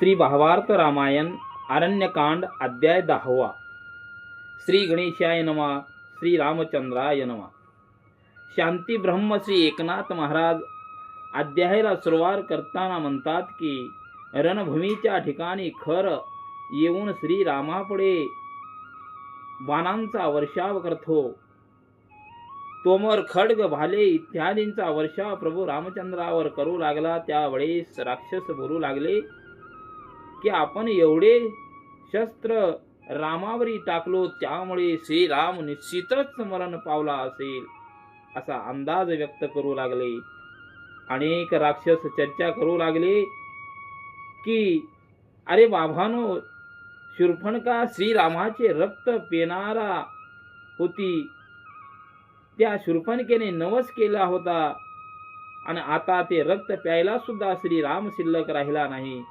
श्री भावार्थ रामायण अरण्यकांड अध्याय दहावा. श्री गणेशाय नमा श्री रामचंद्राय नमा. शांती ब्रह्म श्री एकनाथ महाराज अध्यायाला सुरुवात करताना म्हणतात की रणभूमीच्या ठिकाणी खर येऊन श्री रामापुढे बाणांचा वर्षाव करतो. तोमर खड्ग भाले इत्यादींचा वर्षाव प्रभू रामचंद्रावर करू लागला. त्यावेळेस राक्षस बोलू लागले. की आपण एवढे शस्त्र रामावरी टाकलो त्यामुळे श्रीराम निश्चितच मरण पावला असेल असा अंदाज व्यक्त करू लागले. अनेक राक्षस चर्चा करू लागले की अरे बाभानो शूर्फणका श्रीरामाचे रक्त पेनारा होती. त्या शूर्फणकेने नवस केला होता आणि आता ते रक्त प्यायला सुद्धा श्रीराम शिल्लक राहिला नाही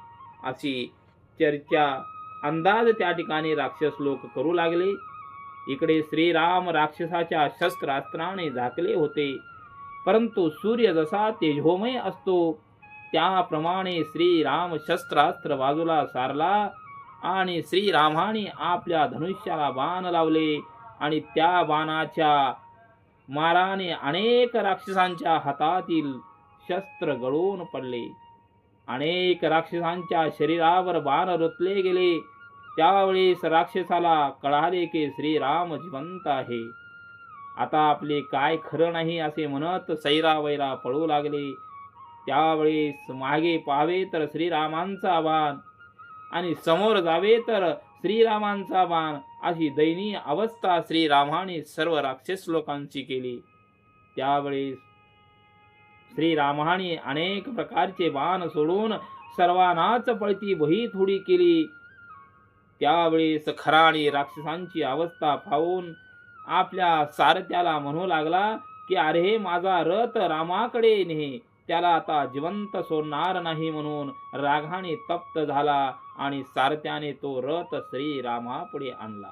अशी चर्चा अंदाज त्या ठिकाणी राक्षस लोक करू लागले. इकडे श्रीराम राक्षसाच्या शस्त्रास्त्राने झाकले होते. परंतु सूर्य जसा तेजोमय असतो त्याप्रमाणे श्रीराम शस्त्रास्त्र बाजूला सारला आणि श्रीरामाने आपल्या धनुष्याला बाण लावले आणि त्या बाणाच्या माराने अनेक राक्षसांच्या हातातील शस्त्र गळून पडले. अनेक राक्षसांच्या शरीरावर बाण रुतले गेले. त्यावेळेस राक्षसाला कळाले की श्रीराम जिवंत आहे. आता आपले काय खरं नाही असे म्हणत सैरावैरा पळू लागले. त्यावेळेस मागे पाहावे तर श्रीरामांचा बाण आणि समोर जावे तर श्रीरामांचा बाण अशी दयनीय अवस्था श्रीरामाने सर्व राक्षस लोकांची केली. त्यावेळेस श्रीरामाने अनेक प्रकारचे बाण सोडून सर्वांनाच पळती बही थोडी केली. त्यावेळेस खराणी राक्षसांची अवस्था पाहून आपल्या सारथ्याला म्हणू लागला की अरे माझा रथ रामाकडे नेहे. त्याला आता जिवंत सोडणार नाही म्हणून रागाने तप्त झाला आणि सारथ्याने तो रथ श्रीरामापुढे आणला.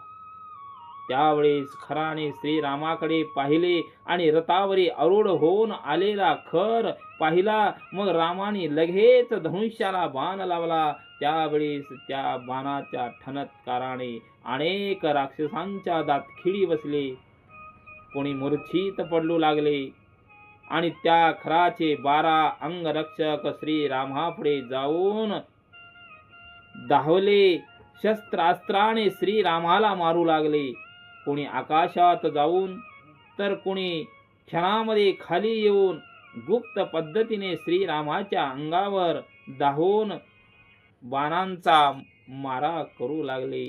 त्यावेळेस खराने श्रीरामाकडे पाहिले आणि रथावरी अरूढ होऊन आलेला खर पाहिला. मग रामाने लगेच धनुष्याला बाण लावला. त्यावेळेस त्या बाणाच्या ठणत्काराने अनेक राक्षसांच्या दात खिळी बसले. कोणी मूर्छित पडलू लागले. आणि त्या खराचे बारा अंगरक्षक श्रीरामापुढे जाऊन धावले. शस्त्रास्त्राने श्रीरामाला मारू लागले. कोणी आकाशात जाऊन तर कोणी क्षणामध्ये खाली येऊन गुप्त पद्धतीने श्रीरामाच्या अंगावर धावून बाणांचा मारा करू लागले.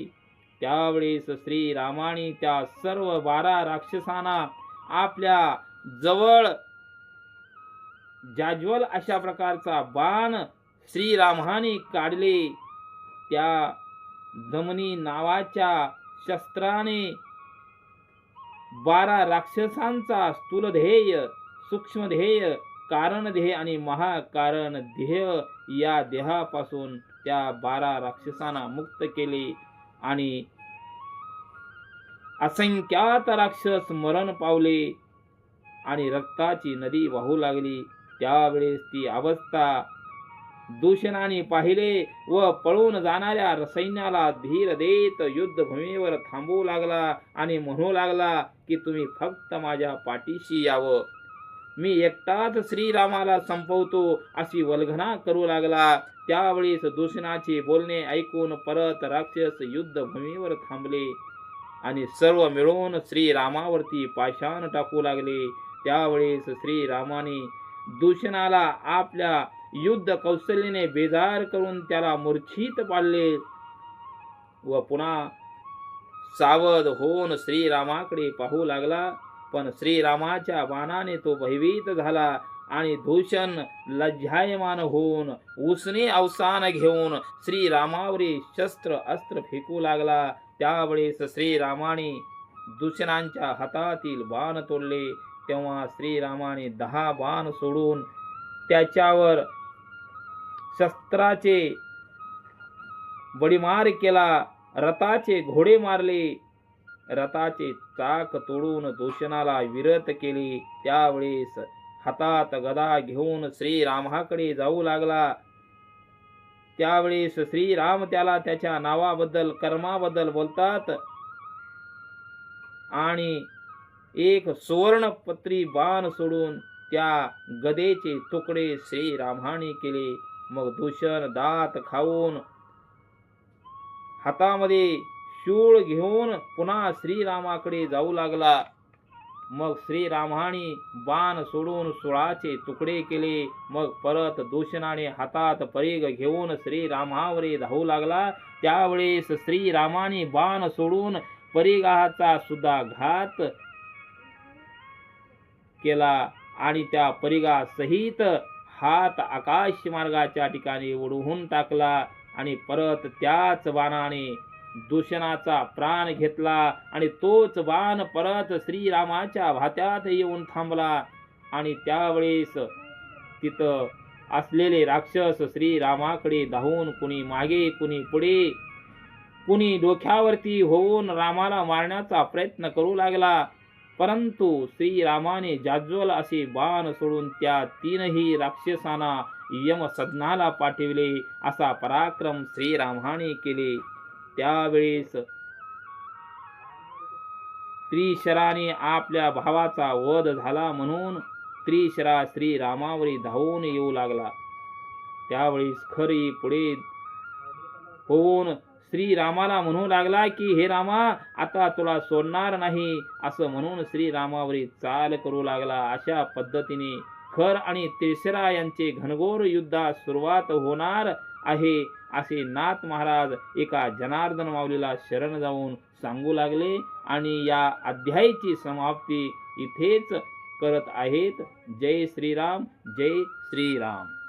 त्यावेळेस श्रीरामाने त्या सर्व बारा राक्षसांना आपल्या जवळ जाज्वल अशा प्रकारचा बाण श्रीरामाने काढले. त्या दमनी नावाच्या शस्त्राने बारा राक्षसांचा स्थूल ध्येय सूक्ष्म कारण आणि महाकारण ध्येय या देहापासून त्या बारा राक्षसांना मुक्त केले आणि असंख्यात राक्षस मरण पावले आणि रक्ताची नदी वाहू लागली. त्यावेळेस ती अवस्था दूषणाने पाहिले व पळून जाणाऱ्या सैन्याला धीर देत युद्धभूमीवर थांबवू लागला आणि म्हणू लागला की तुम्ही फक्त माझ्या पाठीशी यावं. मी एकटाच श्रीरामाला संपवतो अशी वल्घना करू लागला. त्यावेळेस दूषणाचे बोलणे ऐकून परत राक्षस युद्धभूमीवर थांबले आणि सर्व मिळून श्रीरामावरती पाषाण टाकू लागले. त्यावेळेस श्रीरामाने दूषणाला आपल्या युद्ध कौशल्याने बेजार करून त्याला मूर्छित पाडले व पुन्हा सावध होऊन श्रीरामाकडे पाहू लागला. पण श्रीरामाच्या बाणाने तो भयभीत झाला आणि दूषण लज्जायमान होऊन उसने अवसान घेऊन श्रीरामावरी शस्त्र अस्त्र फेकू लागला. त्यावेळेस श्रीरामाने दूषणांच्या हातातील बाण तोडले. तेव्हा श्रीरामाने दहा बाण सोडून त्याच्यावर शस्त्राचे बडीमार केला रथाचे घोडे मारले. रथाचे चाक तोडून दूषणाला विरत केले. त्यावेळेस हातात गदा घेऊन श्रीरामाकडे जाऊ लागला. त्यावेळेस श्रीराम त्याला त्याच्या नावाबद्दल कर्माबद्दल बोलतात आणि एक सुवर्णपत्री बाण सोडून त्या गदेचे तुकडे श्रीरामाने केले. मग दूषण दात खाऊन हातामध्ये शूळ घेऊन पुन्हा श्रीरामाकडे जाऊ लागला. मग श्रीरामाने बाण सोडून सुळाचे तुकडे केले. मग परत दूषणाने हातात परीघ घेऊन श्रीरामावरे धावू लागला. त्यावेळेस श्रीरामाने बाण सोडून परिगाचा सुद्धा घात केला आणि त्या परिगा सहित हात आकाश मार्गाच्या ठिकाणी ओढवून टाकला आणि परत त्याच बाणाने दूषणाचा प्राण घेतला आणि तोच बाण परत श्रीरामाच्या भात्यात येऊन थांबला. आणि त्यावेळेस तिथं असलेले राक्षस श्रीरामाकडे धावून कुणी मागे कुणी पुढे कुणी डोक्यावरती होऊन रामाला मारण्याचा प्रयत्न करू लागला. परंतु श्रीरामाने जाज्वल असे बाण सोडून त्या तीनही राक्षसांना यमसदनाला पाठविले असा पराक्रम श्रीरामाने केले. त्यावेळेस त्रिशराने आपल्या भावाचा वध झाला म्हणून त्रिशरा श्रीरामावरी धावून येऊ लागला. त्यावेळेस खरी पुढे होऊन श्रीरामाला म्हणू लागला की हे रामा आता तुला सोडणार नाही. असं म्हणून श्रीरामावरी चाल करू लागला अशा पद्धतीने. खर आणि तिसरा यांचे घनघोर युद्धास सुरुवात होणार आहे असे नाथ महाराज एका जनार्दन माऊलीला शरण जाऊन सांगू लागले आणि या अध्यायाची समाप्ती इथेच करत आहेत. जय श्रीराम जय श्रीराम.